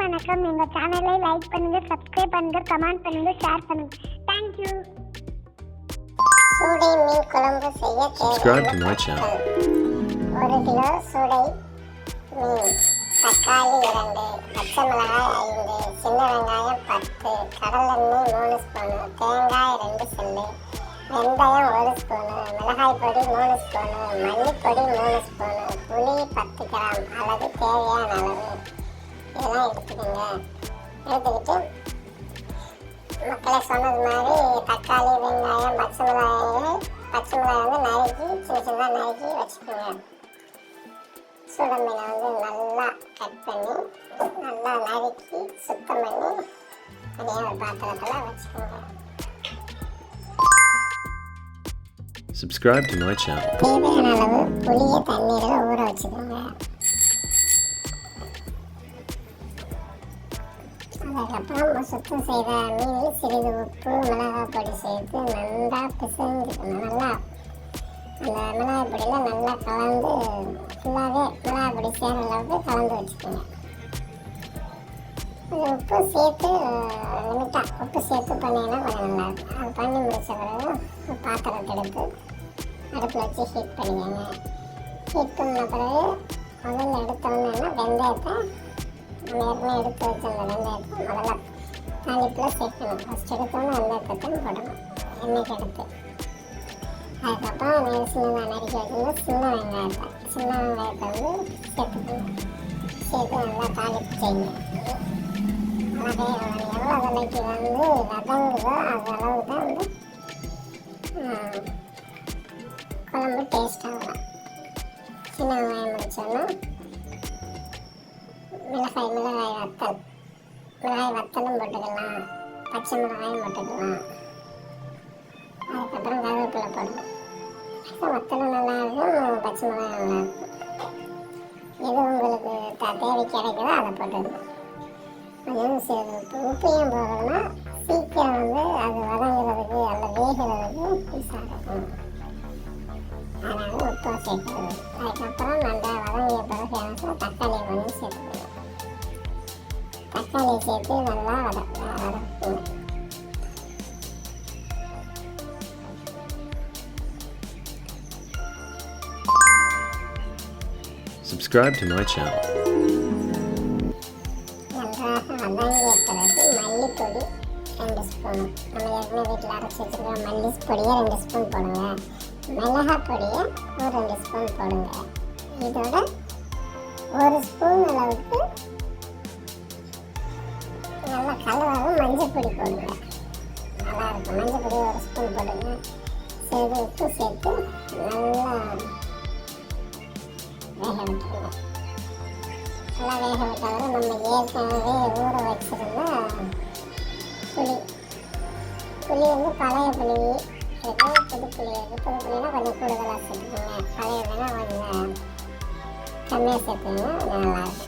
வணக்கம். எங்க சேனலை லைக் பண்ணுங்க சப்ஸ்கிரைப் பண்ணுங்க கமெண்ட் பண்ணுங்க ஷேர் பண்ணுங்க. தேங்க்யூ சூடை மீன் குழம்பு செய்ய Subscribe to my channel. ஒரு கிலோ சூடை மீன். தக்காளி இரண்டு பச்சை மிளகாய் ஐந்து சின்ன வெங்காயம் பத்து கடலெண்ணெய் மூணு ஸ்பூனு தேங்காய் ரெண்டு சில்லு வெந்தயம் ஒரு ஸ்பூனு மிளகாய் பொடி மூணு ஸ்பூனு மல்லிப்பொடி மூணு ஸ்பூனு புளி பத்து கிராம் அல்லது தேவையான அளவு. இதெல்லாம் எடுத்துக்கோங்க எடுத்துக்கிட்டு மக்களை சொன்னது மாதிரி தக்காளி வெங்காயம் பச்சை மிளகாய் பச்சை மிளகாய் வந்து நறுக்கி சின்ன சின்னதாக நறுக்கி வச்சுக்கோங்க சுட மீனை வந்து நல்லா கட் பண்ணி நல்லா நறுக்கி சுத்தம் பண்ணி தனியாக ஒரு பாத்திரத்தில் வச்சுக்கோங்க Subscribe to my channel. தேவையான அளவு புளியை தண்ணீரில் ஊற வச்சுக்கோங்க அதுக்கப்புறம் சுத்தம் செய்த மீனில் சிறிது உப்பு மிளகாய் பொடி சேர்த்து நல்லா பிசைஞ்சுக்கணும். நல்லா அந்த மிளகாய் பொடியில் நல்லா கலந்து ஃபுல்லாகவே மிளகாய் பொடி சேர அளவுக்கு கலந்து வச்சுக்கோங்க. கொஞ்சம் உப்பு சேர்த்து லிமிட்டாக உப்பு சேர்த்து பண்ணிங்கன்னா கொஞ்சம் நல்லாயிருக்கும் அது பண்ணி முடித்த பிறகு பாத்திரத்தை எடுத்து அடுப்பில் வச்சு ஹீட் பண்ணிக்கோங்க. ஹீட் பண்ண பிறகு முதல்ல எடுத்தோன்னா வெந்தயத்தை நம்ம ஏற்கனவே எடுத்து வச்சிருந்த வெந்தயத்தை முதல்ல தாளிப்பில் சேர்க்கணும் ஃபஸ்ட் எடுத்தோன்னே வெந்தயத்தை தான் போடணும் எண்ணெய்க்கு எடுத்து அதுக்கப்புறம் நெல் சின்னதாக நறுக்கி வச்சிருந்தா சின்ன வெங்காயத்தை சின்ன வெங்காயத்தை வந்து சேர்த்துக்கணும் சேர்த்து நல்லா தாளிப்பு செய்யுங்க நல்லா வேக எவ்வளோ விலைக்கு வந்து வதங்குதோ அது அளவு தான் வந்து ஆ, குழம்பு டேஸ்ட் ஆகும் சின்ன வெங்காயம் முடிச்சோன்னா மிளகாய் மிளகாய் வத்தல் மிளகாய் வத்தலும் போட்டுக்கலாம். பச்சை மிளகாயும் போட்டுக்கலாம். அதுக்கப்புறம் கருவேப்பிலை போடணும். வத்தலும் நல்லா இருக்கும் பச்சை மிளகாயும் நல்லா இருக்கும். எது உங்களுக்கு த தேவை கிடைக்குதோ அதை போட்டுக்கணும். அதுவும் சரி உப்பு உப்பு ஏன் போடுறதுன்னா சீக்கிரம் வந்து அது வதங்குறதுக்கு அந்த வேகிறதுக்கு யூஸாக இருக்கும். அதனால உப்பு சேர்க்கணும் அதுக்கப்புறம் நல்லா வதங்கிய பிறகு எனக்கு தக்காளியை கொஞ்சம் சேர்த்துக்கணும். தக்காளியை சேர்த்து நல்லா வத வதக்கணும் Subscribe to my channel. நன்றாக வதங்கிய பிறகு மல்லிப்பொடி ரெண்டு ஸ்பூன் நம்ம ஏற்கனவே வீட்டில் அரைச்சி வச்சுருக்க மல்லி பொடியை ரெண்டு ஸ்பூன் போடுங்க மிளகாய் பொடியை ஒரு ரெண்டு ஸ்பூன் போடுங்க இதோட ஒரு ஸ்பூன் அளவுக்கு நல்லா கலராகவும் மஞ்சள் பொடி போடுங்க. நல்லா இருக்கும். மஞ்சள் பொடி ஒரு ஸ்பூன் போடுங்க. சேர்த்து உப்பு சேர்த்து நல்லா வேக விட்டுருங்க நல்லா வேக விட்டாலும் நம்ம ஏற்கனவே ஊற வச்சிருந்த புளி புளி வந்து பழைய புளி. இருக்கு புது புளி இருக்கு புது புளினா கொஞ்சம் கூடுதலாக சேர்த்துக்கோங்க. பழைய வேணால் கொஞ்சம் கம்மியாக சேர்த்துக்கோங்க. நல்லாயிருக்கும்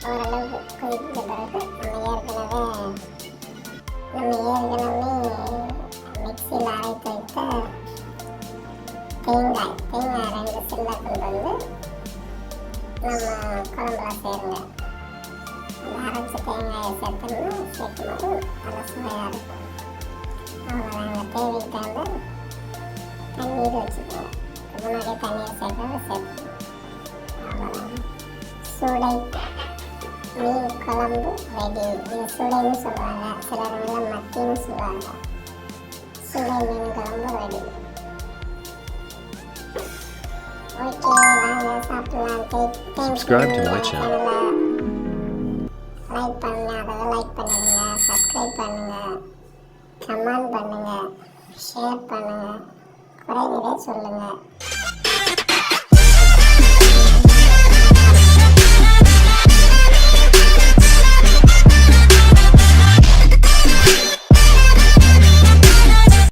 ஓரளவுக்கு கொதித்த பிறகு நம்ம ஏற்கனவே நம்ம ஏற்கனவே மிக்சியில் அரைத்து வைத்த தேங்காய் தேங்காய் ரெண்டு சில்ல கொண்டு வந்து நம்ம குழம்புல சேருங்க அந்த அரைச்ச தேங்காயை சேர்த்தோம்னா சேர்க்கும் போது நல்லா சுவையாக இருக்கும் அவ்வளோதாங்க தேவைக்கு தகுந்த தண்ணீர் வச்சுக்கோங்க முன்னாடியே தண்ணீர் சேர்க்கறது சேர்த்துக்கணும் அவ்வளோதாங்க சுடை மீன் குழம்பு ரெடி இது சுடைன்னு சொல்லுவாங்க சிலர் மத்தின்னு சொல்லுவாங்க சுடை மீன் குழம்பு ரெடி ஓகே வாங்க சாப்பிடலாம் thank Subscribe to my channel. Like பண்ணாதவங்க லைக் பண்ணுங்க சப்ஸ்கிரைப் பண்ணுங்க கமெண்ட் பண்ணுங்க ஷேர் பண்ணுங்க குறைந்ததே சொல்லுங்க